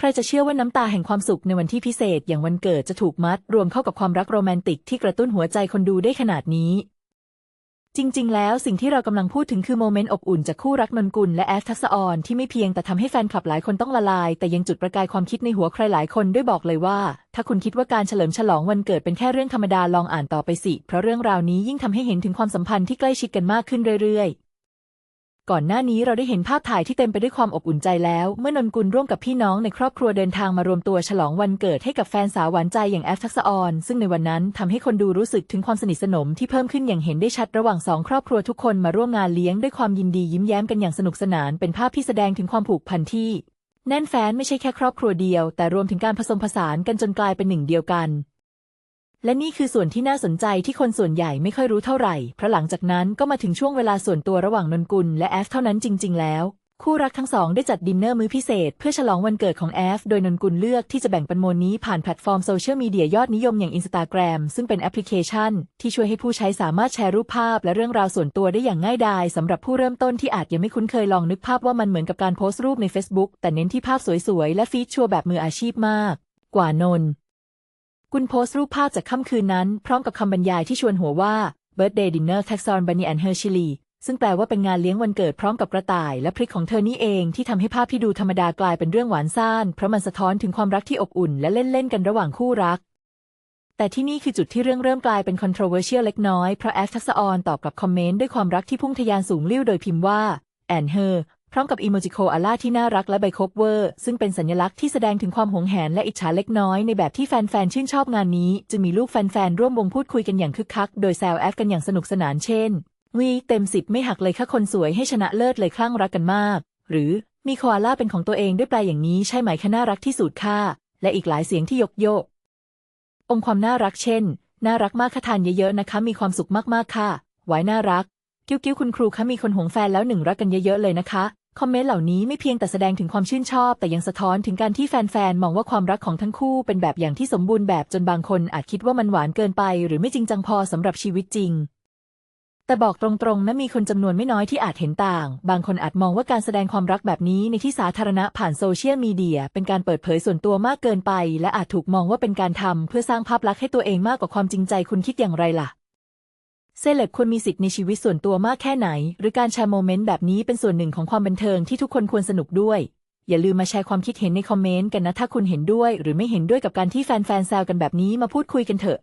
ใครจะเชื่อว่าน้ำตาแห่งความสุขในวันที่พิเศษอย่างวันเกิดจะถูกมัด รวมเข้ากับความรักโรแมนติกที่กระตุ้นหัวใจคนดูได้ขนาดนี้ จริง ๆ แล้วสิ่งที่เรากำลังพูดถึงคือโมเมนต์อบอุ่นจากคู่รักนนกุลและแอฟทักษออนที่ไม่เพียงแต่ทำให้แฟนคลับหลายคนต้องละลาย แต่ยังจุดประกายความคิดในหัวใครหลายคนด้วยบอกเลยว่า ถ้าคุณคิดว่าการเฉลิมฉลองวันเกิดเป็นแค่เรื่องธรรมดาลองอ่านต่อไปสิ เพราะเรื่องราวนี้ยิ่งทำให้เห็นถึงความสัมพันธ์ที่ใกล้ชิดกันมากขึ้นเรื่อยๆ ก่อนหน้านี้เราได้เห็นภาพถ่ายที่เต็มไปด้วยความอบอุ่นใจแล้ว เมื่อนนกุลร่วมกับพี่น้องในครอบครัวเดินทางมารวมตัวฉลองวันเกิดให้กับแฟนสาวหวานใจอย่างแอฟทักษะออนซึ่งในวันนั้นทำให้คนดูรู้สึกถึงความสนิทสนมที่เพิ่มขึ้นอย่างเห็นได้ชัดระหว่างสองครอบครัวทุกคนมาร่วมงานเลี้ยงด้วยความยินดียิ้มแย้มกันอย่างสนุกสนาน เป็นภาพที่แสดงถึงความผูกพันที่แน่นแฟ้นไม่ใช่แค่ครอบครัวเดียว แต่รวมถึงการผสมผสานกันจนกลายเป็นหนึ่งเดียวกัน และนี่คือส่วนที่น่าสนใจที่คนส่วนใหญ่ไม่ค่อยรู้เท่าไหร่ เพราะหลังจากนั้นก็มาถึงช่วงเวลาส่วนตัวระหว่างนนกุลและแอฟเท่านั้นจริง ๆ แล้ว คู่รักทั้งสองได้จัดดินเนอร์มื้อพิเศษ เพื่อฉลองวันเกิดของแอฟโดยนนกุลเลือกที่จะแบ่งปันโมนี้ผ่านแพลตฟอร์มโซเชียลมีเดียยอดนิยมอย่าง Instagram ซึ่งเป็นแอปพลิเคชัน ที่ช่วยให้ผู้ใช้สามารถแชร์รูปภาพ และเรื่องราวส่วนตัวได้อย่างง่ายดายสำหรับผู้เริ่มต้นที่อาจยังไม่คุ้นเคยลองนึกภาพว่ามันเหมือนกับการโพสต์รูปใน Facebook แต่เน้นที่ภาพสวยๆและฟีดชัวร์แบบมืออาชีพมาก กว่านน กุลโพสต์รูปภาพจากค่ำคืนนั้น พร้อมกับคำบรรยายที่ชวนหัวว่า Birthday Dinner t a x on Bunny and Her Chili ซึ่งแปลว่าเป็นงานเลี้ยงวันเกิดพร้อมกับกระต่ายและพริกของเธอนี่เองที่ทำให้ภาพที่ดูธรรมดากลายเป็นเรื่องหวานซ่าน เพราะมันสะท้อนถึงความรักที่อบอุ่นและเล่น ๆ กันระหว่างคู่รัก แต่ที่นี่คือจุดที่เรื่องเริ่มกลายเป็น controversial เล็กน้อย เพราะแอฟทักษออนตอบกลับคอมเมนต์ด้วยความรักที่พุ่งทะยานสูงลิ่วโดยพิมพ์ว่า and her พร้อมกับอีโมจิโคอาล่าที่น่ารักและใบคบเวอร์ ซึ่งเป็นสัญลักษณ์ที่แสดงถึงความหวงแหนและอิจฉาเล็กน้อยในแบบที่แฟนๆ ชื่นชอบงานนี้ จะมีลูกแฟนๆ ร่วมวงพูดคุยกันอย่างคึกคัก โดยแซวแอฟกันอย่างสนุกสนานเช่นวีเต็มสิบไม่หักเลยค่ะคนสวยให้ชนะเลิศเลยคลั่งรักกันมาก หรือมีโคอาล่าเป็นของตัวเองด้วยแปลอย่างนี้ใช่ไหมคะน่ารักที่สุดค่ะและอีกหลายเสียงที่ยกโยก องค์ความน่ารักเช่น น่ารักมากค่ะทานเยอะๆนะคะ มีความสุขมากๆค่ะไว้น่ารัก กิ้วกิ้วคุณครูคะมีคนหวงแฟนแล้วหนึ่งรักกันเยอะๆเลยนะคะ คอมเมนต์เหล่านี้ไม่เพียงแต่แสดงถึงความชื่นชอบ แต่ยังสะท้อนถึงการที่แฟนๆ มองว่าความรักของทั้งคู่เป็นแบบอย่างที่สมบูรณ์แบบจนบางคนอาจคิดว่ามันหวานเกินไป หรือไม่จริงจังพอสำหรับชีวิตจริง แต่บอกตรงๆนะมีคนจำนวนไม่น้อยที่อาจเห็นต่าง บางคนอาจมองว่าการแสดงความรักแบบนี้ในที่สาธารณะผ่านโซเชียลมีเดีย เป็นการเปิดเผยส่วนตัวมากเกินไป และอาจถูกมองว่าเป็นการทำเพื่อสร้างภาพลักษณ์ให้ตัวเองมากกว่าความจริงใจคุณคิดอย่างไรล่ะ เซเลบควรมีสิทธิ์ในชีวิตส่วนตัวมากแค่ไหน หรือการแชร์โมเมนต์แบบนี้เป็นส่วนหนึ่งของความบันเทิงที่ทุกคนควรสนุกด้วย อย่าลืมมาแชร์ความคิดเห็นในคอมเมนต์กันนะถ้าคุณเห็นด้วย หรือไม่เห็นด้วยกับการที่แฟนๆแซวกันแบบนี้มาพูดคุยกันเถอะ